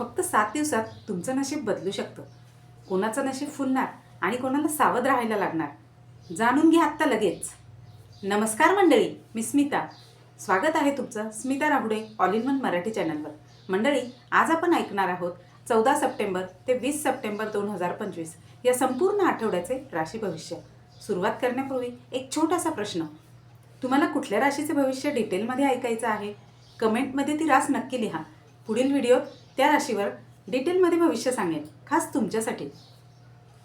फक्त सात दिवसात तुमचं नशीब बदलू शकतं. कोणाचं नशीब फुलणार आणि कोणाला सावध राहायला लागणार? जाणून घ्या आत्ता लगेच. नमस्कार मंडळी मी स्मिता. स्वागत आहे तुमचं Smita Rahude all in one Marathi चॅनलवर. मंडळी आज आपण ऐकणार आहोत चौदा सप्टेंबर ते वीस सप्टेंबर दोन हजार पंचवीस या संपूर्ण आठवड्याचे राशी भविष्य. सुरुवात करण्यापूर्वी एक छोटासा प्रश्न. तुम्हाला कुठल्या राशीचे भविष्य डिटेलमध्ये ऐकायचं आहे? कमेंटमध्ये ती रास नक्की लिहा. पुढील व्हिडिओत त्या राशीवर डिटेलमध्ये भविष्य सांगेन खास तुमच्यासाठी.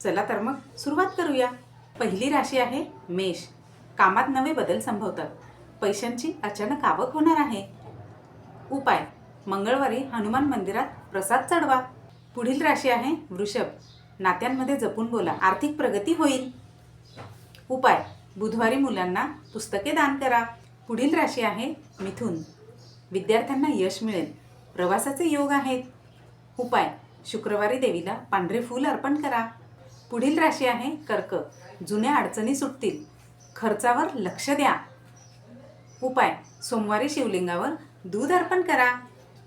चला तर मग सुरुवात करूया. पहिली राशी आहे मेष. कामात नवे बदल संभवतात. पैशांची अचानक आवक होणार आहे. उपाय. मंगळवारी हनुमान मंदिरात प्रसाद चढवा. पुढील राशी आहे वृषभ. नात्यांमध्ये जपून बोला आर्थिक प्रगती होईल. उपाय. बुधवारी मुलांना पुस्तके दान करा. पुढील राशी आहे मिथुन. विद्यार्थ्यांना यश मिळेल. प्रवासाचे योग आहेत. उपाय. शुक्रवारी देवीला पांढरे फूल अर्पण करा. पुढील राशी आहे कर्क. जुन्या अडचणी सुटतील. खर्चावर लक्ष द्या. उपाय. सोमवारी शिवलिंगावर दूध अर्पण करा.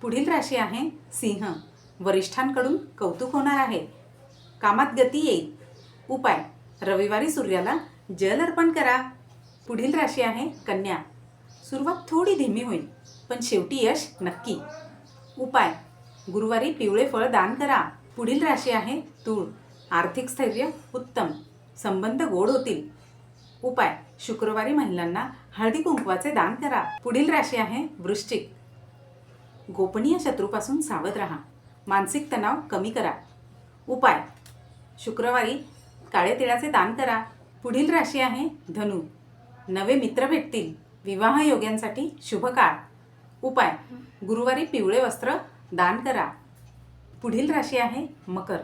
पुढील राशी आहे सिंह. वरिष्ठांकडून कौतुक होणार आहे. कामात गती येईल. उपाय. रविवारी सूर्याला जल अर्पण करा. पुढील राशी आहे कन्या. सुरुवात थोडी धीमी होईल पण शेवटी यश नक्की. उपाय. गुरुवारी पिवळे फळ दान करा. पुढील राशी आहे तूळ. आर्थिक स्थैर्य उत्तम. संबंध गोड होतील. उपाय. शुक्रवारी महिलांना हळदी कुंकवाचे दान करा. पुढील राशी आहे वृश्चिक. गोपनीय शत्रूपासून सावध राहा. मानसिक तणाव कमी करा. उपाय. शुक्रवारी काळे तिळाचे दान करा. पुढील राशी आहे धनु. नवे मित्र भेटतील. विवाह योग्यांसाठी शुभ काळ उपाय. गुरुवारी पिवळे वस्त्र दान करा. पुढील राशी आहे मकर.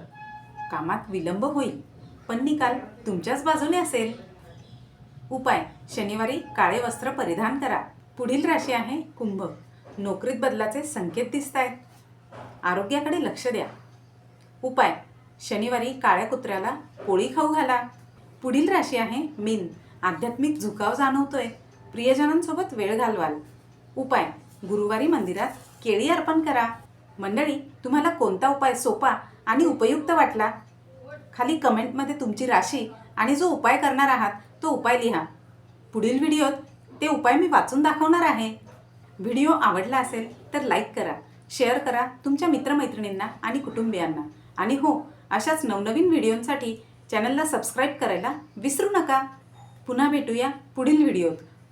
कामात विलंब होईल पण निकाल तुमच्याच बाजूने असेल. उपाय. शनिवारी काळे वस्त्र परिधान करा. पुढील राशी आहे कुंभ. नोकरीत बदलाचे संकेत दिसत आहेत आरोग्याकडे लक्ष द्या. उपाय. शनिवारी काळ्या कुत्र्याला पोळी खाऊ घाला. पुढील राशी आहे मीन. आध्यात्मिक झुकाव जाणवतोय. प्रियजनांसोबत वेळ घालवाल. उपाय. गुरुवारी मंदिरात केळी अर्पण करा. मंडळी तुम्हाला कोणता उपाय सोपा आणि उपयुक्त वाटला? खाली कमेंटमध्ये तुमची राशी आणि जो उपाय करणार आहात तो उपाय लिहा. पुढील व्हिडिओत ते उपाय मी वाचून दाखवणार आहे. व्हिडिओ आवडला असेल तर लाईक करा शेअर करा तुमच्या मित्रमैत्रिणींना आणि कुटुंबियांना. आणि हो अशाच नवनवीन व्हिडिओंसाठी चॅनलला सबस्क्राईब करायला विसरू नका. पुन्हा भेटूया पुढील व्हिडिओत.